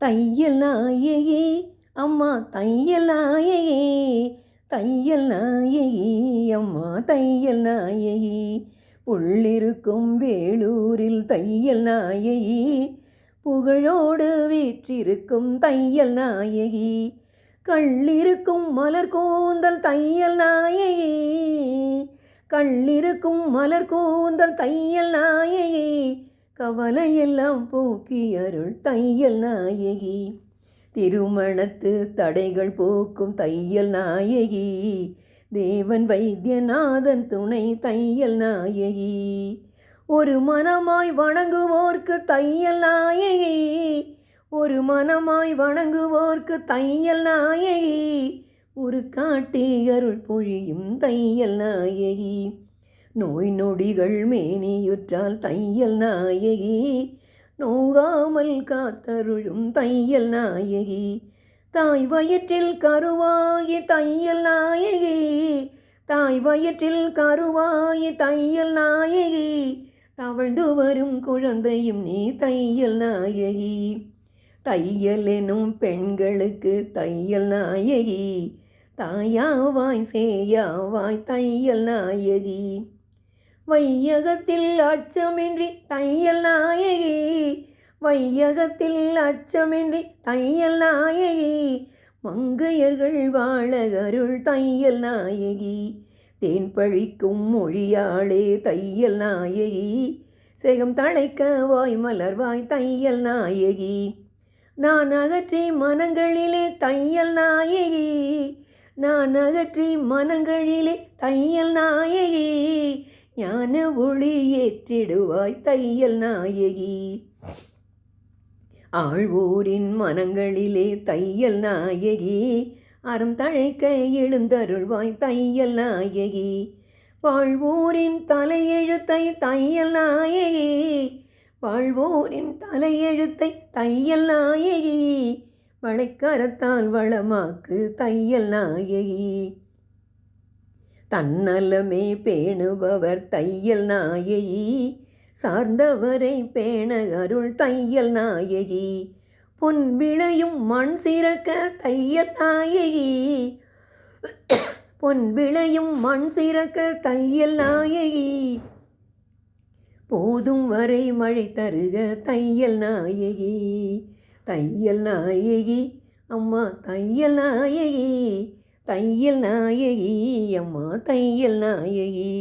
தையல் நாயகி அம்மா தையல் நாயகி தையல் நாயகி அம்மா தையல் நாயகி உள்ளிருக்கும் வேலூரில் தையல் நாயகி புகழோடு வீற்றிருக்கும் தையல் நாயகி கள்ளிருக்கும் மலர் கூந்தல் தையல் நாயகி கள்ளிருக்கும் மலர் கூந்தல் தையல் நாயகி கவலையெல்லாம் போக்கி அருள் தையல் நாயகி. திருமணத்து தடைகள் போக்கும் தையல் நாயகி. தேவன் வைத்தியநாதன் துணை தையல் நாயகி. ஒரு மனமாய் வணங்குவோர்க்கு தையல் நாயகி. ஒரு மனமாய் வணங்குவோர்க்கு தையல் நாயகி. ஒரு காட்டி அருள் பொழியும் தையல் நாயகி. நோய் நொடிகள் மேனியுற்றால் தையல் நாயகி. நோகாமல் காத்தருளும் தையல் நாயகி. தாய் வயிற்றில் கருவாயி தையல் நாயகி. தாய் வயிற்றில் கருவாயி தையல் நாயகி. தவழ்ந்து வரும் குழந்தையும் நீ தையல் நாயகி. தையல் எனும் பெண்களுக்கு தையல் நாயகி. தாயாவாய் சேயாவாய் தையல் நாயகி. வையகத்தில் அச்சமின்றி தையல் நாயகி. வையகத்தில் அச்சமின்றி தையல் நாயகி. மங்கையர்கள் வாழ அருள் தையல் நாயகி. தேன் பழிக்கும் மொழியாளே தையல் நாயகி. சேகம் தழைக்க வாய் மலர்வாய் தையல் நாயகி. நான் அகற்றி மனங்களிலே தையல் நாயகி. நான் அகற்றி மனங்களிலே தையல் நாயகி. ஞான ஒளி ஏற்றிடுவாய் தையல் நாயகி. ஆழ்வோரின் மனங்களிலே தையல் நாயகி. அறம் தழைக்க எழுந்தருள்வாய் தையல் நாயகி. வாழ்வோரின் தலையெழுத்தை தையல் நாயகி. வாழ்வோரின் தலையெழுத்தை தையல் நாயகி. வளைக்கரத்தால் வளமாக்கு தையல் நாயகி. தன்னலமே பேணுபவர் தையல் நாயகி சார்ந்தவரை பேண அருள் தையல் நாயகி பொன் விளையும் மண் சிறக்க தையல் நாயகி பொன் விளையும் மண் சிறக்க தையல் நாயகி போதும் வரை மழை தருக தையல் நாயகி தையல் நாயகி அம்மா தையல் நாயகி தையல் நாயகி அம்மா தையல் நாயகி.